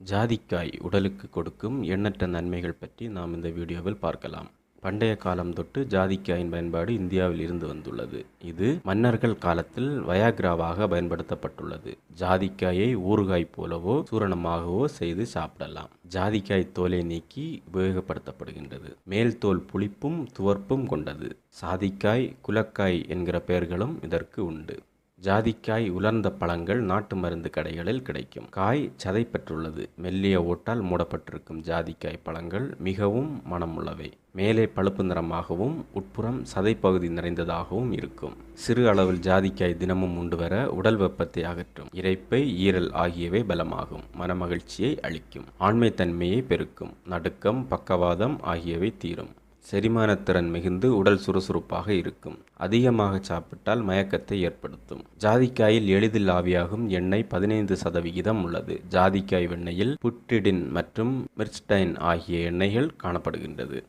ஜாதிக்காய் உடலுக்கு கொடுக்கும் எண்ணற்ற நன்மைகள் பற்றி நாம் இந்த வீடியோவில் பார்க்கலாம். பண்டைய காலம் தொட்டு ஜாதிக்காயின் பயன்பாடு இந்தியாவில் இருந்து வந்துள்ளது. இது மன்னர்கள் காலத்தில் வயாகிராவாக பயன்படுத்தப்பட்டுள்ளது. ஜாதிக்காயை ஊறுகாய் போலவோ சூரணமாகவோ செய்து சாப்பிடலாம். ஜாதிக்காய் தோலை நீக்கி உபயோகப்படுத்தப்படுகின்றது. மேல் தோல் புளிப்பும் துவர்ப்பும் கொண்டது. சாதிக்காய் குலக்காய் என்கிற பெயர்களும் இதற்கு உண்டு. ஜாதிக்காய் உலர்ந்த பழங்கள் நாட்டு மருந்து கடைகளில் கிடைக்கும். காய் சதை பெற்றுள்ளது. மெல்லிய ஓட்டால் மூடப்பட்டிருக்கும் ஜாதிக்காய் பழங்கள் மிகவும் மனமுள்ளவை. மேலே பழுப்பு நிறமாகவும் உட்புறம் சதைப்பகுதி நிறைந்ததாகவும் இருக்கும். சிறு அளவில் ஜாதிக்காய் தினமும் உண்டு வர உடல் வெப்பத்தை அகற்றும். இறைப்பை ஈரல் ஆகியவை பலமாகும். மனமகிழ்ச்சியை அளிக்கும். ஆண்மைத்தன்மையை பெருக்கும். நடுக்கம் பக்கவாதம் ஆகியவை தீரும். செரிமானத்திறன் மிகுந்து உடல் சுறுசுறுப்பாக இருக்கும். அதிகமாக சாப்பிட்டால் மயக்கத்தை ஏற்படுத்தும். ஜாதிக்காயில் எளிதில் ஆவியாகும் எண்ணெய் பதினைந்து சதவிகிதம் உள்ளது. ஜாதிக்காய் வெண்ணெயில் புட்டிடின் மற்றும் மிர்ஸ்டைன் ஆகிய எண்ணெய்கள் காணப்படுகின்றது.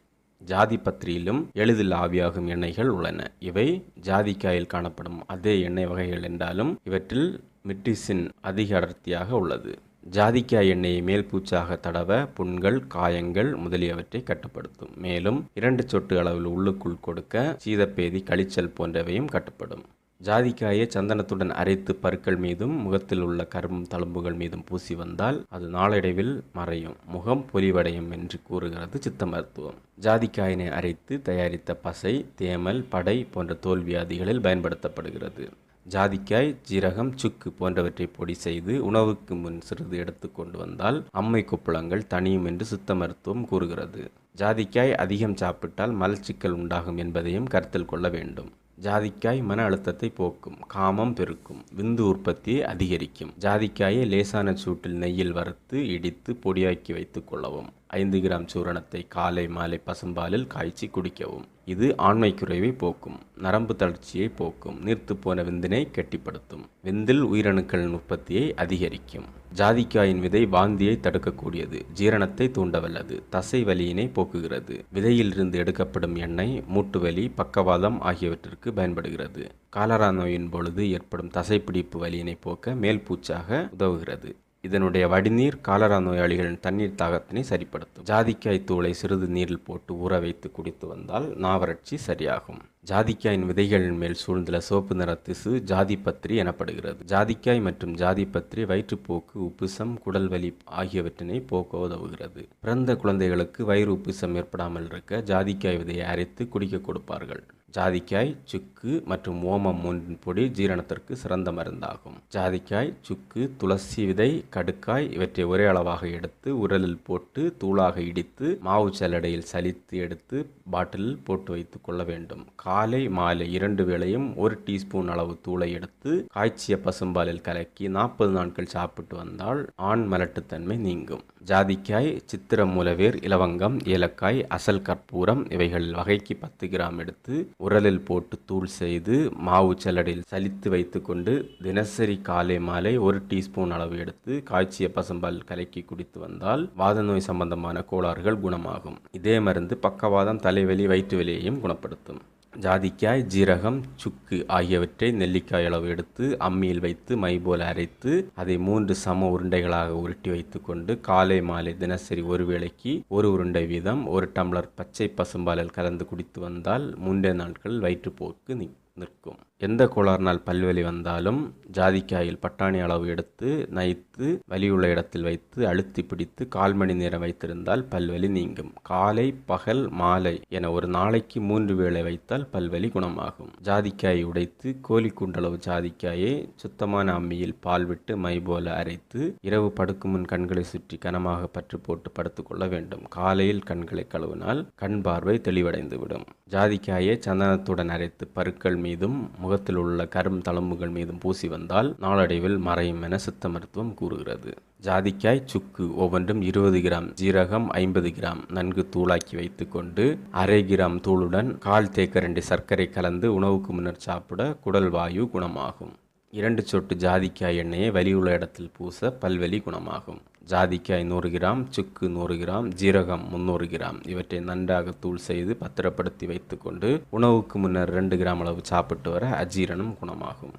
ஜாதி பத்திரியிலும் எளிதில் ஆவியாகும் எண்ணெய்கள் உள்ளன. இவை ஜாதிக்காயில் காணப்படும் அதே எண்ணெய் வகைகள் என்றாலும் இவற்றில் மிட்டிசின் அதிக அடர்த்தியாக உள்ளது. ஜாதிக்காய் எண்ணெயை மேல் பூச்சாக தடவ புண்கள் காயங்கள் முதலியவற்றை கட்டுப்படுத்தும். மேலும் இரண்டு சொட்டு அளவில் உள்ளுக்குள் கொடுக்க சீதப்பேதி கழிச்சல் போன்றவையும் கட்டுப்படும். ஜாதிக்காயை சந்தனத்துடன் அரைத்து பருக்கள் மீதும் முகத்தில் உள்ள கரும் தழும்புகள் மீதும் பூசி வந்தால் அது நாளடைவில் மறையும். முகம் பொலிவடையும் என்று கூறுகிறது சித்த மருத்துவம். ஜாதிக்காயினை அரைத்து தயாரித்த பசை தேமல் படை போன்ற தோல்வியாதிகளில் பயன்படுத்தப்படுகிறது. ஜாதிக்காய் ஜீரகம் சுக்கு போன்றவற்றை பொடி செய்து உணவுக்கு முன் சிறிது எடுத்துக்கொண்டு வந்தால் அம்மை குப்பளங்கள் தனியும் என்று சித்த மருத்துவம் கூறுகிறது. ஜாதிக்காய் அதிகம் சாப்பிட்டால் மலச்சிக்கல் உண்டாகும் என்பதையும் கருத்தில் கொள்ள வேண்டும். ஜாதிக்காய் மன அழுத்தத்தை போக்கும் காமம் பெருக்கும் விந்து உற்பத்தியை அதிகரிக்கும். ஜாதிக்காயை லேசான சூட்டில் நெய்யில் வறுத்து இடித்து பொடியாக்கி வைத்துக் கொள்ளவும். ஐந்து கிராம் சூரணத்தை காலை மாலை பசும்பாலில் காய்ச்சி குடிக்கவும். இது ஆண்மை குறைவை போக்கும் நரம்பு தளர்ச்சியை போக்கும் நீர்த்து போன விந்தினை கெட்டிப்படுத்தும். விந்தில் உயிரணுக்களின் உற்பத்தியை அதிகரிக்கும். ஜாதிக்காயின் விதை வாந்தியை தடுக்கக்கூடியது. ஜீரணத்தை தூண்டவல்லது. தசை வலியினை போக்குகிறது. விதையிலிருந்து எடுக்கப்படும் எண்ணெய் மூட்டு வலி பக்கவாதம் ஆகியவற்றிற்கு பயன்படுகிறது. காலரா நோயின் பொழுது ஏற்படும் தசைப்பிடிப்பு வலியினை போக்க மேல் பூச்சாக உதவுகிறது. இதனுடைய வடிநீர் காலரா நோயாளிகளின் தண்ணீர் தாகத்தினை சரிப்படுத்தும். ஜாதிக்காய் தூளை சிறிது நீரில் போட்டு ஊற வைத்து குடித்து வந்தால் நாவறட்சி சரியாகும். ஜாதிக்காயின் விதைகளின் மேல் சூழ்ந்துள்ள சிவப்பு நிற திசு ஜாதிப்பத்திரி எனப்படுகிறது. ஜாதிக்காய் மற்றும் ஜாதிப்பத்திரி வயிற்றுப்போக்கு உப்புசம் குடல் வலி ஆகியவற்றினை போக்க உதவுகிறது. பிறந்த குழந்தைகளுக்கு வயிறு உப்புசம் ஏற்படாமல் இருக்க ஜாதிக்காய் விதையை அரைத்து குடிக்க கொடுப்பார்கள். ஜாதிக்காய் சுக்கு மற்றும் ஓமம் மூன்றின் பொடி ஜீரணத்திற்கு சிறந்த மருந்தாகும். ஜாதிக்காய் சுக்கு துளசி விதை கடுக்காய் இவற்றை ஒரே அளவாக எடுத்து உரலில் போட்டு தூளாக இடித்து மாவு சல்லடையில் சலித்து எடுத்து பாட்டிலில் போட்டு வைத்து கொள்ள வேண்டும். காலை மாலை இரண்டு வேளையும் ஒரு டீஸ்பூன் அளவு தூளை எடுத்து காய்ச்சிய பசும்பாலில் கலக்கி நாற்பது நாட்கள் சாப்பிட்டு வந்தால் ஆண் மலட்டுத்தன்மை நீங்கும். ஜாதிக்காய் சித்திர மூலவேர் இலவங்கம் ஏலக்காய் அசல் கற்பூரம் இவைகள் வகைக்கு பத்து கிராம் எடுத்து உரலில் போட்டு தூள் செய்து மாவு சல்லடையில் சலித்து வைத்துக்கொண்டு தினசரி காலை மாலை ஒரு டீஸ்பூன் அளவு எடுத்து காய்ச்சிய பசும்பால் கலக்கி குடித்து வந்தால் வாத நோய் சம்பந்தமான கோளாறுகள் குணமாகும். இதே மருந்து பக்கவாதம் தலைவலி வயிற்று வலியையும் குணப்படுத்தும். ஜாதிக்காய் ஜீரகம் சுக்கு ஆகியவற்றை நெல்லிக்காய் அளவு எடுத்து அம்மியில் வைத்து மை போல அரைத்து அதை மூன்று சம உருண்டைகளாக உருட்டி வைத்துக்கொண்டு காலை மாலை தினசரி ஒரு வேளைக்கு ஒரு உருண்டை வீதம் ஒரு டம்ளர் பச்சை பசும்பாலில் கலந்து குடித்து வந்தால் மூன்றே நாட்கள் வயிற்றுப்போக்கு நிற்கும். எந்த கோளாறுனால் பல்வலி வந்தாலும் ஜாதிக்காயில் பட்டாணி அளவு எடுத்து நைத்து வலியுள்ள இடத்தில் வைத்து அழுத்தி பிடித்து கால் மணி நேரம் வைத்திருந்தால் பல்வலி நீங்கும். காலை பகல் மாலை என ஒரு நாளைக்கு மூன்று வேளை வைத்தால் பல்வலி குணமாகும். ஜாதிக்காயை உடைத்து கோழி குண்டளவு ஜாதிக்காயை சுத்தமான அம்மியில் பால் விட்டு மை போல அரைத்து இரவு படுக்கும் முன் கண்களை சுற்றி கனமாக பற்று போட்டு படுத்துக்கொள்ள வேண்டும். காலையில் கண்களை கழுவினால் கண் பார்வை தெளிவடைந்துவிடும். ஜாதிக்காயை சந்தனத்துடன் அரைத்து பருக்கள் மீதும் முகத்தில் உள்ள கரும் தளம்புகள் மீதும் பூசி வந்தால் நாளடைவில் மறையும் என சித்த மருத்துவம் கூறுகிறது. ஜாதிக்காய் சுக்கு ஒவ்வொன்றும் இருபது கிராம் ஜீரகம் ஐம்பது கிராம் நன்கு தூளாக்கி வைத்துக்கொண்டு அரை கிராம் தூளுடன் கால் தேக்கரண்டி சர்க்கரை கலந்து உணவுக்கு முன்னர் சாப்பிட குடல் வாயு குணமாகும். இரண்டு சொட்டு ஜாதிக்காய் எண்ணெயை வலியுள்ள இடத்தில் பூச பல்வலி குணமாகும். ஜாதிக்காய் நூறு கிராம் சுக்கு நூறு கிராம் ஜீரகம் முந்நூறு கிராம். இவற்றை நன்றாக தூள் செய்து பத்திரப்படுத்தி வைத்துக்கொண்டு உணவுக்கு முன்னர் ரெண்டு கிராம் அளவு சாப்பிட்டு வர அஜீரணம் குணமாகும்.